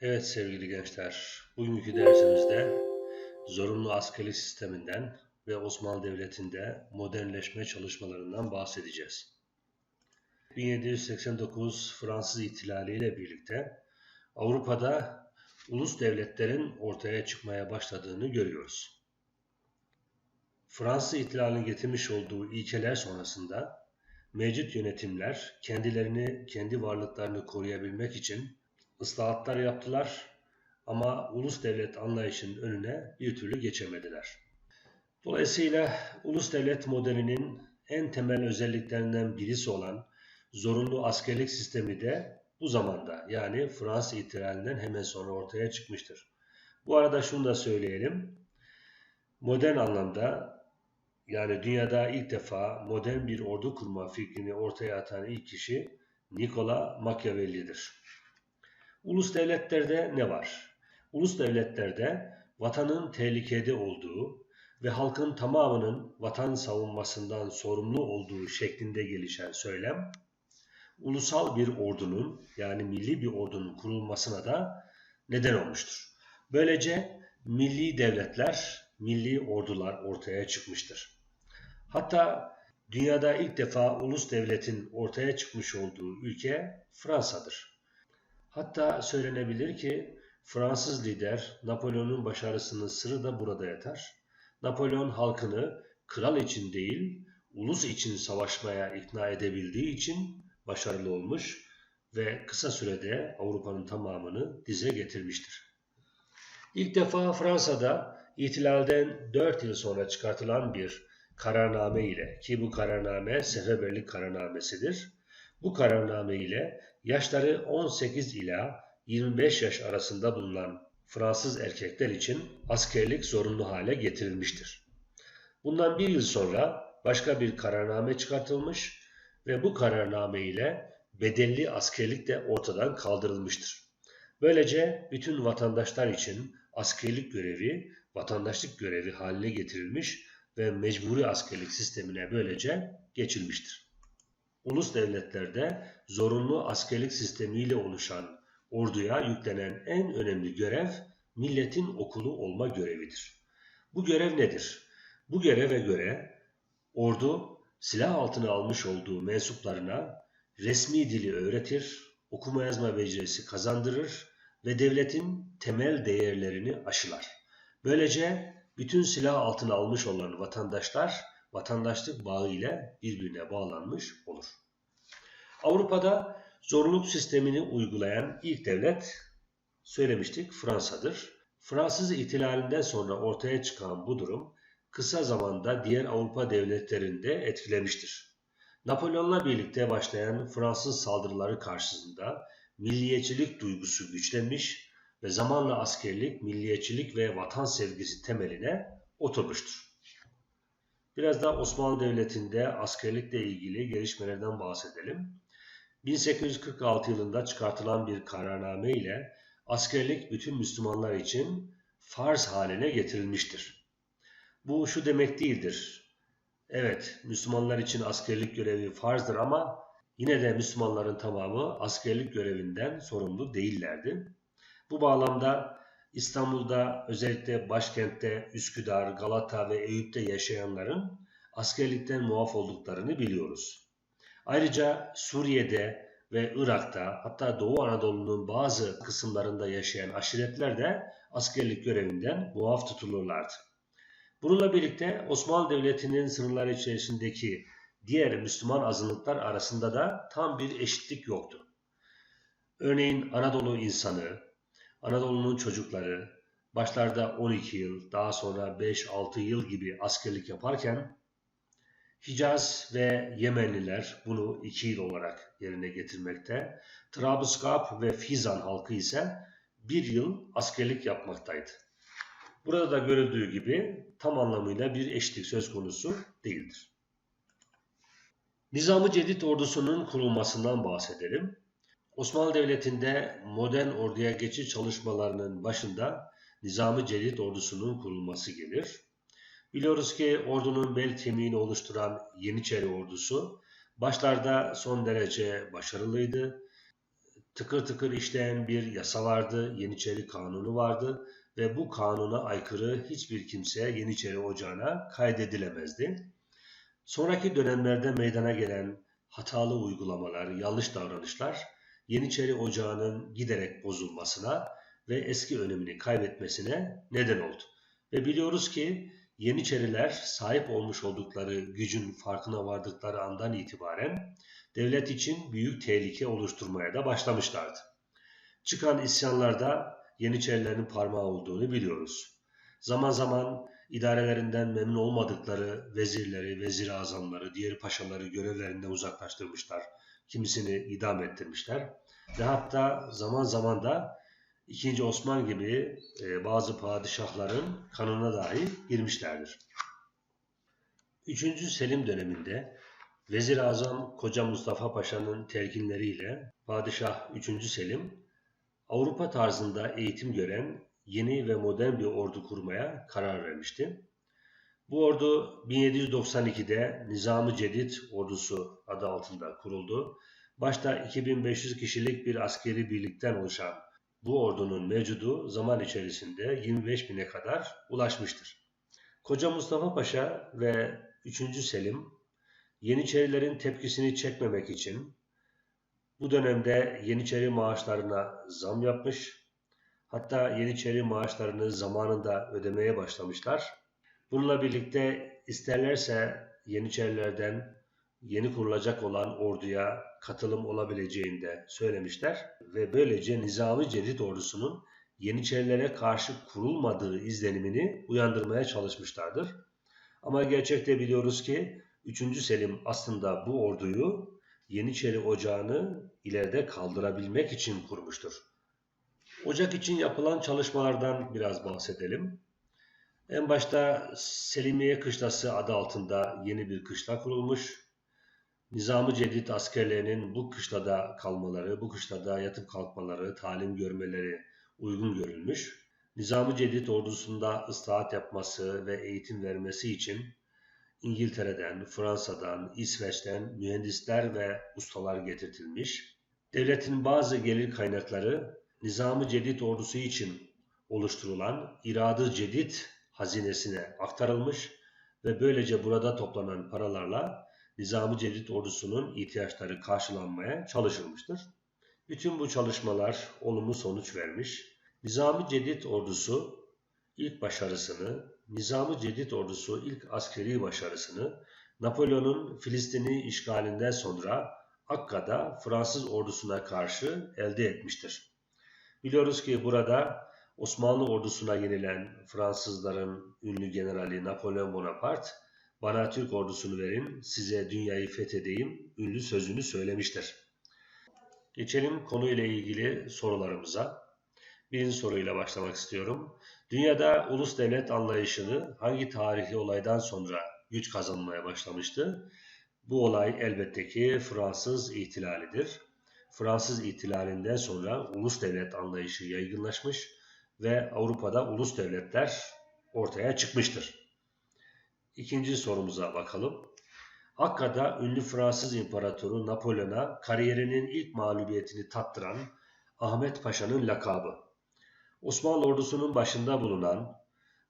Evet sevgili gençler, bugünkü dersimizde zorunlu askerlik sisteminden ve Osmanlı Devleti'nde modernleşme çalışmalarından bahsedeceğiz. 1789 Fransız İhtilali ile birlikte Avrupa'da ulus devletlerin ortaya çıkmaya başladığını görüyoruz. Fransız İhtilali'nin getirmiş olduğu ilkeler sonrasında mevcut yönetimler kendilerini, kendi varlıklarını koruyabilmek için ıslahatlar yaptılar ama ulus devlet anlayışının önüne bir türlü geçemediler. Dolayısıyla ulus devlet modelinin en temel özelliklerinden birisi olan zorunlu askerlik sistemi de bu zamanda yani Fransız ihtilalinden hemen sonra ortaya çıkmıştır. Bu arada şunu da söyleyelim. Modern anlamda yani dünyada ilk defa modern bir ordu kurma fikrini ortaya atan ilk kişi Nikola Machiavelli'dir. Ulus devletlerde ne var? Ulus devletlerde vatanın tehlikede olduğu ve halkın tamamının vatan savunmasından sorumlu olduğu şeklinde gelişen söylem, ulusal bir ordunun yani milli bir ordunun kurulmasına da neden olmuştur. Böylece milli devletler, milli ordular ortaya çıkmıştır. Hatta dünyada ilk defa ulus devletin ortaya çıkmış olduğu ülke Fransa'dır. Hatta söylenebilir ki Fransız lider Napolyon'un başarısının sırrı da burada yatar. Napolyon halkını kral için değil, ulus için savaşmaya ikna edebildiği için başarılı olmuş ve kısa sürede Avrupa'nın tamamını dize getirmiştir. İlk defa Fransa'da ihtilalden 4 yıl sonra çıkartılan bir kararname ile ki bu kararname seferberlik kararnamesidir. Bu kararname ile yaşları 18 ila 25 yaş arasında bulunan Fransız erkekler için askerlik zorunlu hale getirilmiştir. Bundan bir yıl sonra başka bir kararname çıkartılmış ve bu kararname ile bedelli askerlik de ortadan kaldırılmıştır. Böylece bütün vatandaşlar için askerlik görevi vatandaşlık görevi haline getirilmiş ve mecburi askerlik sistemine böylece geçilmiştir ulus devletlerde zorunlu askerlik sistemiyle oluşan orduya yüklenen en önemli görev milletin okulu olma görevidir. Bu görev nedir? Bu göreve göre ordu silah altına almış olduğu mensuplarına resmi dili öğretir, okuma yazma becerisi kazandırır ve devletin temel değerlerini aşılar. Böylece bütün silah altına almış olan vatandaşlar vatandaşlık bağı ile birbirine bağlanmış olur. Avrupa'da zorunluluk sistemini uygulayan ilk devlet söylemiştik Fransa'dır. Fransız ihtilalinden sonra ortaya çıkan bu durum kısa zamanda diğer Avrupa devletlerinde etkilemiştir. Napolyon'la birlikte başlayan Fransız saldırıları karşısında milliyetçilik duygusu güçlenmiş ve zamanla askerlik, milliyetçilik ve vatan sevgisi temeline oturmuştur. Biraz da Osmanlı Devleti'nde askerlikle ilgili gelişmelerden bahsedelim. 1846 yılında çıkartılan bir kararname ile askerlik bütün Müslümanlar için farz haline getirilmiştir. Bu şu demek değildir. Evet, Müslümanlar için askerlik görevi farzdır ama yine de Müslümanların tamamı askerlik görevinden sorumlu değillerdi. Bu bağlamda İstanbul'da özellikle başkentte Üsküdar, Galata ve Eyüp'te yaşayanların askerlikten muaf olduklarını biliyoruz. Ayrıca Suriye'de ve Irak'ta hatta Doğu Anadolu'nun bazı kısımlarında yaşayan aşiretler de askerlik görevinden muaf tutulurlardı. Bununla birlikte Osmanlı Devleti'nin sınırları içerisindeki diğer Müslüman azınlıklar arasında da tam bir eşitlik yoktu. Örneğin Anadolu insanı, Anadolu'nun çocukları başlarda 12 yıl, daha sonra 5-6 yıl gibi askerlik yaparken Hicaz ve Yemenliler bunu 2 yıl olarak yerine getirmekte. Trablusgarp ve Fizan halkı ise 1 yıl askerlik yapmaktaydı. Burada da görüldüğü gibi tam anlamıyla bir eşitlik söz konusu değildir. Nizam-ı Cedid ordusunun kurulmasından bahsedelim. Osmanlı Devleti'nde modern orduya geçiş çalışmalarının başında Nizam-ı Celil ordusunun kurulması gelir. Biliyoruz ki ordunun bel kemiğini oluşturan Yeniçeri ordusu başlarda son derece başarılıydı. tıkır tıkır işleyen bir yasa vardı, Yeniçeri Kanunu vardı ve bu kanuna aykırı hiçbir kimse Yeniçeri Ocağı'na kaydedilemezdi. Sonraki dönemlerde meydana gelen hatalı uygulamalar, yanlış davranışlar Yeniçeri Ocağı'nın giderek bozulmasına ve eski önemini kaybetmesine neden oldu. Ve biliyoruz ki Yeniçeriler sahip olmuş oldukları gücün farkına vardıkları andan itibaren devlet için büyük tehlike oluşturmaya da başlamışlardı. Çıkan isyanlarda Yeniçerilerin parmağı olduğunu biliyoruz. Zaman zaman idarelerinden memnun olmadıkları vezirleri, vezir azamları, diğer paşaları görevlerinden uzaklaştırmışlar. Kimisini idam ettirmişler. Ve hatta zaman zaman da 2. Osman gibi e, bazı padişahların kanına dahi girmişlerdir. 3. Selim döneminde Vezir Azam Koca Mustafa Paşa'nın telkinleriyle Padişah 3. Selim Avrupa tarzında eğitim gören yeni ve modern bir ordu kurmaya karar vermişti. Bu ordu 1792'de Nizam-ı Cedid ordusu adı altında kuruldu. Başta 2500 kişilik bir askeri birlikten oluşan bu ordunun mevcudu zaman içerisinde 25 bine kadar ulaşmıştır. Koca Mustafa Paşa ve 3. Selim Yeniçerilerin tepkisini çekmemek için bu dönemde Yeniçeri maaşlarına zam yapmış, hatta Yeniçeri maaşlarını zamanında ödemeye başlamışlar. Bununla birlikte isterlerse Yeniçerilerden yeni kurulacak olan orduya katılım olabileceğini de söylemişler ve böylece Nizami Cedid ordusunun Yeniçerilere karşı kurulmadığı izlenimini uyandırmaya çalışmışlardır. Ama gerçekte biliyoruz ki 3. Selim aslında bu orduyu Yeniçeri Ocağı'nı ileride kaldırabilmek için kurmuştur. Ocak için yapılan çalışmalardan biraz bahsedelim. En başta Selimiye Kışlası adı altında yeni bir kışla kurulmuş. Nizam-ı Cedid askerlerinin bu kışlada kalmaları, bu kışlada yatıp kalkmaları, talim görmeleri uygun görülmüş. Nizam-ı Cedid ordusunda ıslahat yapması ve eğitim vermesi için İngiltere'den, Fransa'dan, İsveç'ten mühendisler ve ustalar getirtilmiş. Devletin bazı gelir kaynakları Nizam-ı Cedid ordusu için oluşturulan İradı Cedid hazinesine aktarılmış ve böylece burada toplanan paralarla Nizam-ı Cedid ordusunun ihtiyaçları karşılanmaya çalışılmıştır. Bütün bu çalışmalar olumlu sonuç vermiş. Nizam-ı Cedid ordusu ilk başarısını, Nizam-ı Cedid ordusu ilk askeri başarısını Napolyon'un Filistin'i işgalinden sonra Akka'da Fransız ordusuna karşı elde etmiştir. Biliyoruz ki burada Osmanlı ordusuna yenilen Fransızların ünlü generali Napolyon Bonaparte bana Türk ordusunu verin, size dünyayı fethedeyim ünlü sözünü söylemiştir. Geçelim konuyla ilgili sorularımıza. Birinci soruyla başlamak istiyorum. Dünyada ulus devlet anlayışını hangi tarihi olaydan sonra güç kazanmaya başlamıştı? Bu olay elbette ki Fransız ihtilalidir. Fransız ihtilalinden sonra ulus devlet anlayışı yaygınlaşmış ve Avrupa'da ulus devletler ortaya çıkmıştır. İkinci sorumuza bakalım. Akka'da ünlü Fransız İmparatoru Napolyon'a kariyerinin ilk mağlubiyetini tattıran Ahmet Paşa'nın lakabı. Osmanlı ordusunun başında bulunan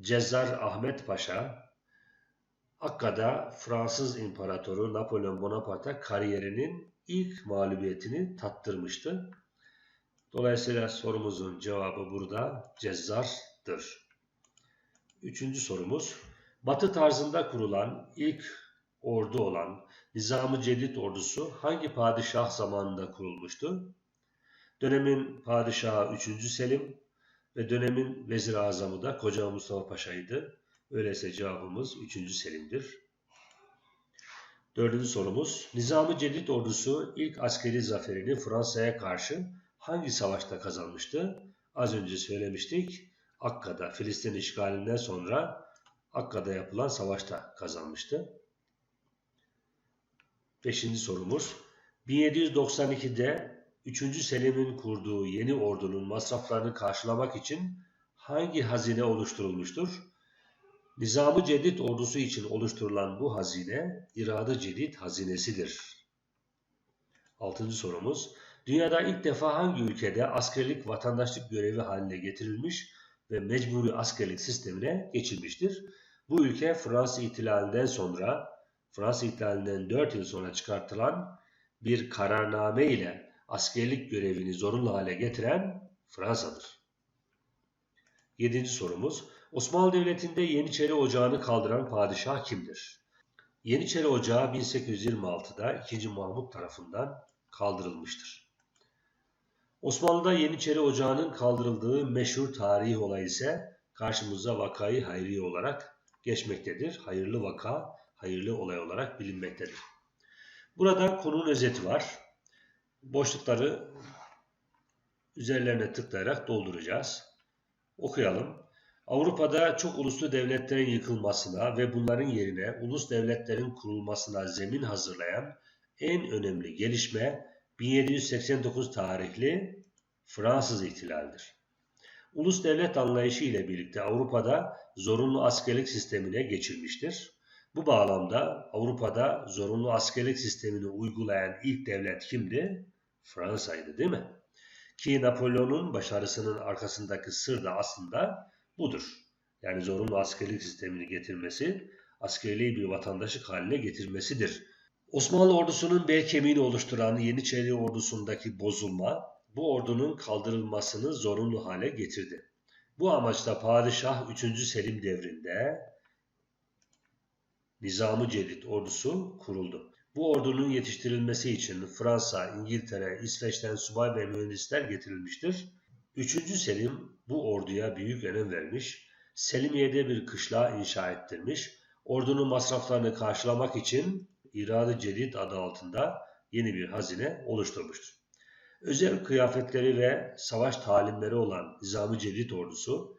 Cezzar Ahmet Paşa, Akka'da Fransız İmparatoru Napolyon Bonaparte'a kariyerinin ilk mağlubiyetini tattırmıştı. Dolayısıyla sorumuzun cevabı burada Cezzar'dır. Üçüncü sorumuz, Batı tarzında kurulan ilk ordu olan Nizam-ı Cedid ordusu hangi padişah zamanında kurulmuştu? Dönemin padişahı 3. Selim ve dönemin vezir azamı da Koca Mustafa Paşa'ydı. Öyleyse cevabımız 3. Selim'dir. Dördüncü sorumuz. Nizam-ı Cedid ordusu ilk askeri zaferini Fransa'ya karşı hangi savaşta kazanmıştı? Az önce söylemiştik. Akka'da Filistin işgalinden sonra Akka'da yapılan savaşta kazanmıştı. Beşinci sorumuz. 1792'de 3. Selim'in kurduğu yeni ordunun masraflarını karşılamak için hangi hazine oluşturulmuştur? Nizam-ı Cedid ordusu için oluşturulan bu hazine İradı Cedid hazinesidir. Altıncı sorumuz. Dünyada ilk defa hangi ülkede askerlik vatandaşlık görevi haline getirilmiş ve mecburi askerlik sistemine geçilmiştir? Bu ülke Fransız ihtilalinden sonra, Fransız ihtilalinden 4 yıl sonra çıkartılan bir kararname ile askerlik görevini zorunlu hale getiren Fransa'dır. Yedinci sorumuz, Osmanlı Devleti'nde Yeniçeri Ocağı'nı kaldıran padişah kimdir? Yeniçeri Ocağı 1826'da 2. Mahmut tarafından kaldırılmıştır. Osmanlı'da Yeniçeri Ocağı'nın kaldırıldığı meşhur tarihi olay ise karşımıza vakayı hayriye olarak geçmektedir. Hayırlı vaka, hayırlı olay olarak bilinmektedir. Burada konunun özeti var. Boşlukları üzerlerine tıklayarak dolduracağız. Okuyalım. Avrupa'da çok uluslu devletlerin yıkılmasına ve bunların yerine ulus devletlerin kurulmasına zemin hazırlayan en önemli gelişme 1789 tarihli Fransız ihtilalidir. Ulus devlet anlayışı ile birlikte Avrupa'da zorunlu askerlik sistemine geçilmiştir. Bu bağlamda Avrupa'da zorunlu askerlik sistemini uygulayan ilk devlet kimdi? Fransa'ydı değil mi? Ki Napolyon'un başarısının arkasındaki sır da aslında budur. Yani zorunlu askerlik sistemini getirmesi, askerliği bir vatandaşlık haline getirmesidir. Osmanlı ordusunun bel kemiğini oluşturan Yeniçeri ordusundaki bozulma, bu ordunun kaldırılmasını zorunlu hale getirdi. Bu amaçla Padişah 3. Selim devrinde Nizam-ı Cedid ordusu kuruldu. Bu ordunun yetiştirilmesi için Fransa, İngiltere, İsveç'ten subay ve mühendisler getirilmiştir. 3. Selim bu orduya büyük önem vermiş, Selimiye'de bir kışla inşa ettirmiş, ordunun masraflarını karşılamak için İrad-ı Cedid adı altında yeni bir hazine oluşturmuştur. Özel kıyafetleri ve savaş talimleri olan Nizam-ı Cedid ordusu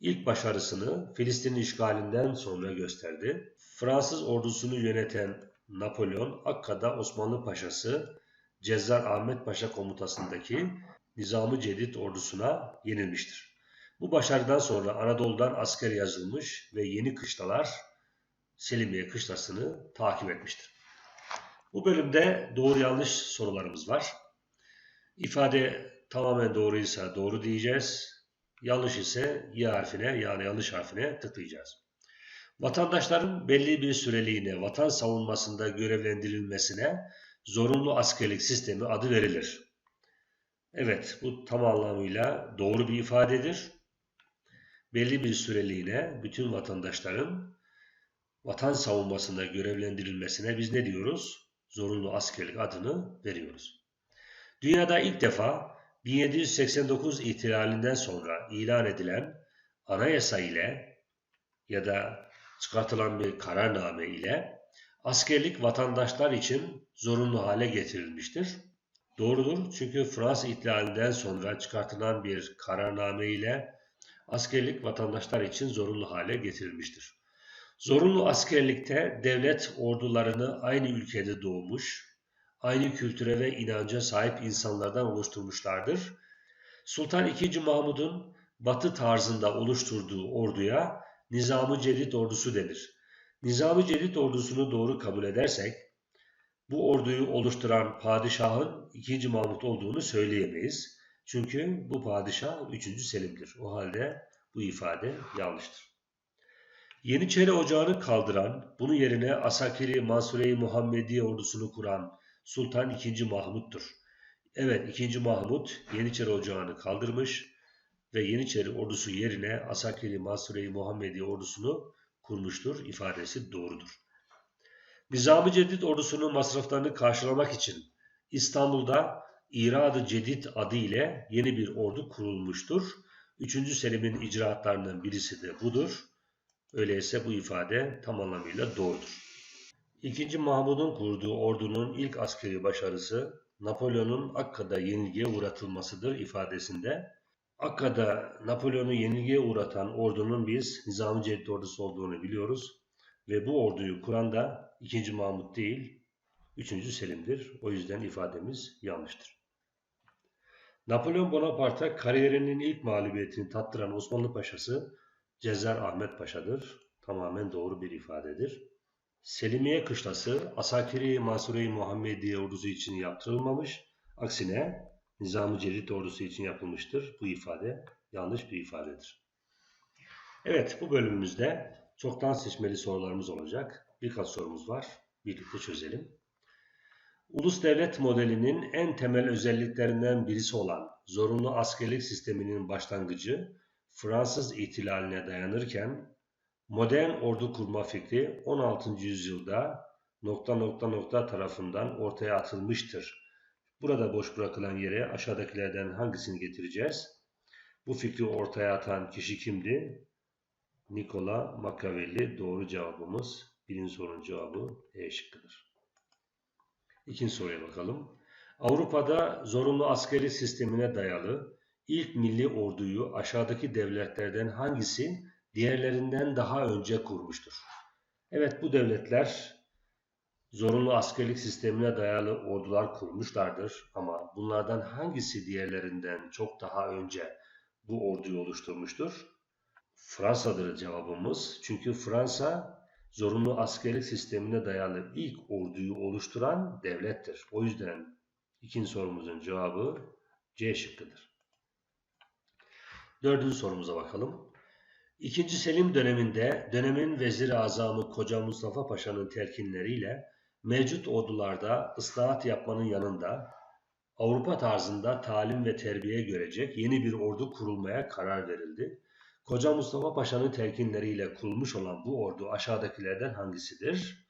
ilk başarısını Filistin'in işgalinden sonra gösterdi. Fransız ordusunu yöneten Napolyon Akka'da Osmanlı Paşası Cezzar Ahmet Paşa komutasındaki Nizam-ı Cedid ordusuna yenilmiştir. Bu başarıdan sonra Anadolu'dan asker yazılmış ve yeni kışlalar Selimiye kışlasını takip etmiştir. Bu bölümde doğru yanlış sorularımız var. İfade tamamen doğruysa doğru diyeceğiz. Yanlış ise Y harfine yani yanlış harfine tıklayacağız. Vatandaşların belli bir süreliğine vatan savunmasında görevlendirilmesine zorunlu askerlik sistemi adı verilir. Evet bu tam anlamıyla doğru bir ifadedir. Belli bir süreliğine bütün vatandaşların vatan savunmasında görevlendirilmesine biz ne diyoruz? Zorunlu askerlik adını veriyoruz. Dünyada ilk defa 1789 ihtilalinden sonra ilan edilen anayasa ile ya da çıkartılan bir kararname ile askerlik vatandaşlar için zorunlu hale getirilmiştir. Doğrudur çünkü Fransız ihtilalinden sonra çıkartılan bir kararname ile askerlik vatandaşlar için zorunlu hale getirilmiştir. Zorunlu askerlikte devlet ordularını aynı ülkede doğmuş, aynı kültüre ve inanca sahip insanlardan oluşturmuşlardır. Sultan II. Mahmud'un batı tarzında oluşturduğu orduya Nizam-ı Cedid ordusu denir. Nizam-ı Cedid ordusunu doğru kabul edersek, bu orduyu oluşturan padişahın 2. Mahmut olduğunu söyleyemeyiz. Çünkü bu padişah 3. Selim'dir. O halde bu ifade yanlıştır. Yeniçeri Ocağı'nı kaldıran, bunun yerine Asakiri Mansure-i Muhammediye ordusunu kuran Sultan II. Mahmut'tur. Evet 2. Mahmut Yeniçeri Ocağı'nı kaldırmış ve Yeniçeri ordusu yerine Asakiri Mansure-i Muhammediye ordusunu kurmuştur ifadesi doğrudur. Nizam-ı Cedid ordusunun masraflarını karşılamak için İstanbul'da İrad-ı Cedid adı ile yeni bir ordu kurulmuştur. Üçüncü Selim'in icraatlarından birisi de budur. Öyleyse bu ifade tam anlamıyla doğrudur. İkinci Mahmud'un kurduğu ordunun ilk askeri başarısı Napolyon'un Akka'da yenilgiye uğratılmasıdır ifadesinde Akka'da Napolyon'u yenilgiye uğratan ordunun biz Nizam-ı Cedid ordusu olduğunu biliyoruz. Ve bu orduyu kuran da 2. Mahmut değil, 3. Selim'dir. O yüzden ifademiz yanlıştır. Napolyon Bonaparte kariyerinin ilk mağlubiyetini tattıran Osmanlı Paşası Cezzar Ahmet Paşa'dır. Tamamen doğru bir ifadedir. Selimiye kışlası Asakiri Mansure-i Muhammediye ordusu için yaptırılmamış, Aksine Nizam-ı Celil ordusu için yapılmıştır. Bu ifade yanlış bir ifadedir. Evet bu bölümümüzde çoktan seçmeli sorularımız olacak. Birkaç sorumuz var. Birlikte çözelim. Ulus devlet modelinin en temel özelliklerinden birisi olan zorunlu askerlik sisteminin başlangıcı Fransız ihtilaline dayanırken modern ordu kurma fikri 16. yüzyılda nokta nokta nokta tarafından ortaya atılmıştır. Burada boş bırakılan yere aşağıdakilerden hangisini getireceğiz? Bu fikri ortaya atan kişi kimdi? Nikola Machiavelli doğru cevabımız. Birinci sorunun cevabı E şıkkıdır. İkinci soruya bakalım. Avrupa'da zorunlu askeri sistemine dayalı ilk milli orduyu aşağıdaki devletlerden hangisi diğerlerinden daha önce kurmuştur? Evet bu devletler zorunlu askerlik sistemine dayalı ordular kurmuşlardır ama bunlardan hangisi diğerlerinden çok daha önce bu orduyu oluşturmuştur? Fransa'dır cevabımız. Çünkü Fransa zorunlu askerlik sistemine dayalı ilk orduyu oluşturan devlettir. O yüzden ikinci sorumuzun cevabı C şıkkıdır. Dördüncü sorumuza bakalım. İkinci Selim döneminde dönemin vezir azamı Koca Mustafa Paşa'nın telkinleriyle mevcut ordularda ıslahat yapmanın yanında Avrupa tarzında talim ve terbiye görecek yeni bir ordu kurulmaya karar verildi. Koca Mustafa Paşa'nın telkinleriyle kurulmuş olan bu ordu aşağıdakilerden hangisidir?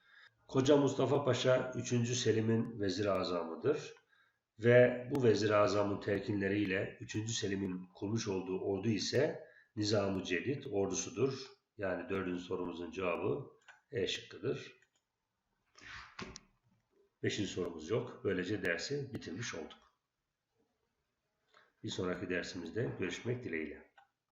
Koca Mustafa Paşa 3. Selim'in vezir azamıdır ve bu vezir azamın telkinleriyle 3. Selim'in kurmuş olduğu ordu ise Nizam-ı Celid ordusudur. Yani dördüncü sorumuzun cevabı E şıkkıdır. Beşinci sorumuz yok. Böylece dersi bitirmiş olduk. Bir sonraki dersimizde görüşmek dileğiyle.